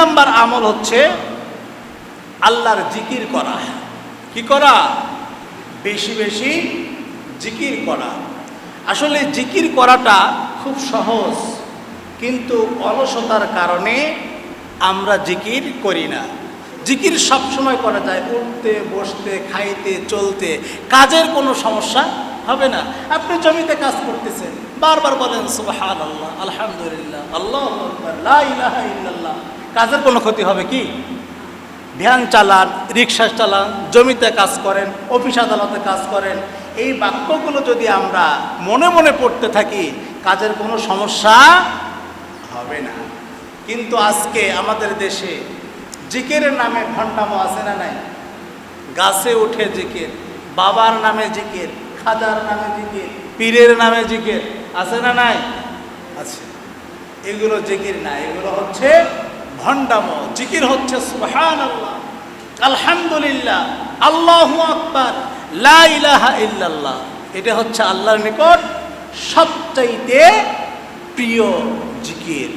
Number আমল হচ্ছে আল্লাহর জিকির করা। কি করা? বেশি বেশি জিকির করা। আসলে জিকির করাটা খুব সহজ, কিন্তু অলসতার কারণে আমরা জিকির করি না। জিকির সব সময় করা যায়, উঠতে, বসতে, খাইতে, চলতে। কাজের কোনো সমস্যা হবে না। আপনি জমিতে কাজ করতেছেন, বারবার বলেন সুবহান আল্লাহ আলহামদুলিল্লাহ আল্লাহ ইল্লাল্লাহ। কাজের কোনো ক্ষতি হবে কি? ভ্যান চালান, রিক্সা চালান, জমিতে কাজ করেন, অফিস আদালতে কাজ করেন, এই বাক্যগুলো যদি আমরা মনে মনে পড়তে থাকি, কাজের কোনো সমস্যা হবে না। কিন্তু আজকে আমাদের দেশে জিকিরের নামে ঘন্টামো আছে না নাই? গাছে উঠে জিকির, বাবার নামে জিকির খাজার নামে জিকির, পীরের নামে জিকির আছে না নাই? আছে। এগুলো জিকির না, এগুলো হচ্ছে ভণ্ডামো, জিকির হচ্ছে সুহান আল্লাহ আলহামদুলিল্লাহ, আল্লাহ আকবার, লা ইলাহা ইল্লাল্লাহ। এটা হচ্ছে আল্লাহর নিকট সবচাইতে প্রিয় জিকির।